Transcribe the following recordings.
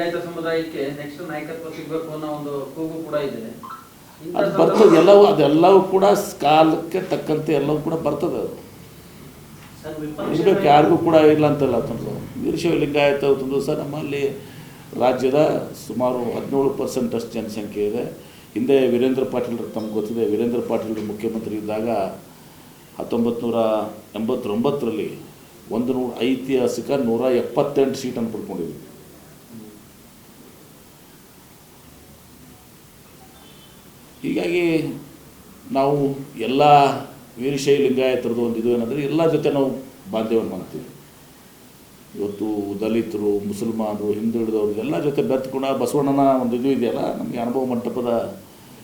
ಲಿಂಗಾಯತ ಸಮುದಾಯಕ್ಕೆ ನೆಕ್ಸ್ಟ್ ನಾಯಕತ್ವ ಸಿಗಬೇಕು ಅನ್ನೋ ಒಂದು ಕೂಗು ಕೂಡ ಇದೆ. ಅದು ಬರ್ತದೆ ಎಲ್ಲವೂ ಅದೆಲ್ಲವೂ ಕೂಡ ಕಾಲಕ್ಕೆ ತಕ್ಕಂತೆ ಎಲ್ಲವೂ ಕೂಡ ಬರ್ತದೆ ಅದು. ಇರಬೇಕು ಯಾರಿಗೂ ಕೂಡ ಇಲ್ಲ ಅಂತಲ್ಲ ತಂದು ವೀರಶೈವ ಲಿಂಗಾಯತ ತಂದು ಸರ್ ನಮ್ಮಲ್ಲಿ ರಾಜ್ಯದ ಸುಮಾರು ಹದಿನೇಳು ಪರ್ಸೆಂಟ್ ಅಷ್ಟು ಜನಸಂಖ್ಯೆ ಇದೆ. ಹಿಂದೆ ವೀರೇಂದ್ರ ಪಾಟೀಲ್ ತಮ್ಗೆ ಗೊತ್ತಿದೆ. ವೀರೇಂದ್ರ ಪಾಟೀಲ್ ಮುಖ್ಯಮಂತ್ರಿ ಇದ್ದಾಗ ಹತ್ತೊಂಬತ್ತು ನೂರ ಎಂಬತ್ತೊಂಬತ್ತರಲ್ಲಿ ಒಂದು ನೂರು ಐತಿಹಾಸಿಕ ನೂರ ಎಪ್ಪತ್ತೆಂಟು ಸೀಟನ್ನು ಪಡ್ಕೊಂಡಿದ್ವಿ ಹೀಗಾಗಿ ನಾವು ಎಲ್ಲ ವೀರಶೈವ ಲಿಂಗಾಯತರದ್ದು ಒಂದು ಇದು ಏನಂದರೆ ಎಲ್ಲ ಜೊತೆ ನಾವು ಬಾಂಧವ್ಯವನ್ನು ಮಾಡ್ತೀವಿ. ಇವತ್ತು ದಲಿತರು, ಮುಸಲ್ಮಾನರು ಹಿಂದುಳಿದವರು ಎಲ್ಲ ಜೊತೆ ಬೆರೆತ್ಕೊಂಡು ಬಸವಣ್ಣನ ಒಂದು ಇದು ಇದೆಯಲ್ಲ, ನಮಗೆ ಅನುಭವ ಮಂಟಪದ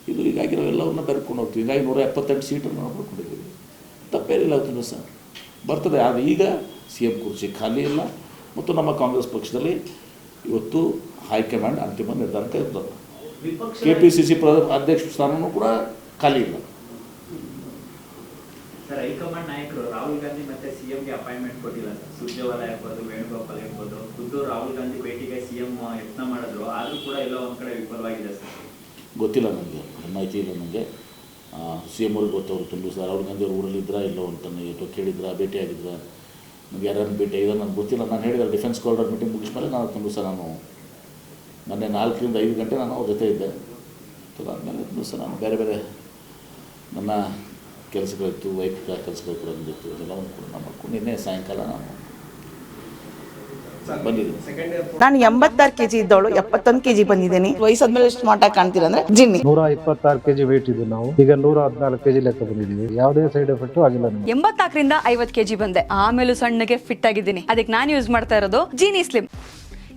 ಇದು. ಹೀಗಾಗಿ ನಾವು ಎಲ್ಲವನ್ನ ಬೆರೆತ್ಕೊಂಡು ಹೋಗ್ತೀವಿ. ಹೀಗಾಗಿ ನೂರ ಎಪ್ಪತ್ತೆಂಟು ಸೀಟನ್ನು ನಾವು ಪಡ್ಕೊಂಡಿದ್ದೀವಿ. ತಪ್ಪೇನಿಲ್ಲ ಅವತ್ತಿನ ಸರ್ ಬರ್ತದೆ. ಆದರೆ ಈಗ ಸಿ ಎಂ ಕುರ್ಚಿ ಖಾಲಿ ಇಲ್ಲ. ಮತ್ತು ನಮ್ಮ ಕಾಂಗ್ರೆಸ್ ಪಕ್ಷದಲ್ಲಿ ಇವತ್ತು ಹೈಕಮಾಂಡ್ ಅಂತಿಮ ನಿರ್ಧಾರಕ್ಕೆ ಇರ್ತದೆ. ಕೆ ಪಿ ಸಿ ಸಿ ಪ್ರ ಅಧ್ಯಕ್ಷ ಸ್ಥಾನವೂ ಕೂಡ ಖಾಲಿ ಇಲ್ಲ. ಸರ್ ಹೈಕಮಾಂಡ್ ನಾಯಕರು ರಾಹುಲ್ ಗಾಂಧಿ ಮತ್ತೆ ಸಿಎಂಗೆ ಅಪಾಯಿಂಟ್ಮೆಂಟ್ ಕೊಟ್ಟಿಲ್ಲ ಸರ್. ಸುರ್ಜೇವಾಲಾ ಇರ್ಬೋದು ವೇಣುಗೋಪಾಲ್ ಇರ್ಬೋದು ಖುದ್ದು ರಾಹುಲ್ ಗಾಂಧಿ ಭೇಟಿಗೆ ಸಿಎಂ ಯತ್ನ ಮಾಡಿದ್ರು. ಆದ್ರೂ ಕೂಡ ಎಲ್ಲ ಒಂದ್ ಕಡೆ ವಿಫಲವಾಗಿದೆ ಸರ್. ಗೊತ್ತಿಲ್ಲ ನನಗೆ ಮಾಹಿತಿ ಇಲ್ಲ ನನಗೆ ಸಿ ಎಂ ಅವ್ರಿಗೆ ಗೊತ್ತವ್ರು ತುಂಬ ಸರ್. ರಾಹುಲ್ ಗಾಂಧಿ ಅವ್ರ ಊರಲ್ಲಿ ಇದ್ರಾ ಇಲ್ಲ ಅಂತ ಅಥವಾ ಕೇಳಿದ್ರ ಆಗಿದ್ರಾ? ನಮ್ಗೆ ಯಾರನ್ನು ಭೇಟಿ ಆಗಿದ್ರೆ ನನಗೆ ಗೊತ್ತಿಲ್ಲ. ನಾನು ಹೇಳಿದ್ರೆ ಡಿಫೆನ್ಸ್ ಕಾರಿಡಾರ್ ಮೀಟಿಂಗ್ ಮುಗಿಸ್ಮೇಲೆ ನಾನು ತುಂಬ ಸರ್ ನಾನು ಮೊನ್ನೆ ನಾಲ್ಕರಿಂದ ಐದು ಗಂಟೆ ನಾನು ಅವ್ರ ಜೊತೆ ಇದ್ದೆ. ಅದಾದಮೇಲೆ ದಿವಸ ಸಹ ನಾನು ಬೇರೆ ಬೇರೆ ನನ್ನ ಕೆಲಸಗಳಿತ್ತು ವೈಯಕ್ತಿಕ ಕೆಲಸಗಳು ಕೂಡ ಬಂದಿತ್ತು ಅದೆಲ್ಲವನ್ನು ಕೂಡ ನಾನು ಮಾಡ್ಕೊಂಡು ನಿನ್ನೆ ಸಾಯಂಕಾಲ ನಾನು ಬಂದಿದ್ದೀನಿ. ನಾನು ಎಂಬತ್ತಾರು ಕೆಜಿ ಇದ್ದವಳು ಎಪ್ಪತ್ತೊಂದು ಕೆಜಿ ಬಂದಿದ್ದೀನಿ. ವಯಸ್ಸಾದ್ಮೇಲೆ ಸ್ಮಾರ್ಟ್ ಮಾಟ ಕಾಣ್ತೀರ ಅಂದ್ರೆ ಜಿನ್ನಿ. ನೂರ ಇಪ್ಪತ್ತಾರು ಕೆಜಿ ವೇಟ್ ಇದ್ದು ನಾವು. ಈಗ ನೂರ ಹದಿನಾಲ್ಕು ಕೆಜಿ ಲೆಕ್ಕ ಬಂದಿದ್ದೀವಿ. ಯಾವುದೇ ಸೈಡ್ ಎಫೆಕ್ಟ್ ಆಗಿಲ್ಲ ಎಂಬತ್ನಾಲ್ಕರಿಂದ ಐವತ್ ಕೆಜಿ ಬಂದೆ. ಆಮೇಲೂ ಸಣ್ಣಗೆ ಫಿಟ್ ಆಗಿದ್ದೀನಿ. ಅದಕ್ಕೆ ನಾನು ಯೂಸ್ ಮಾಡ್ತಾ ಇರೋದು ಜೀನಿ ಸ್ಲಿಮ್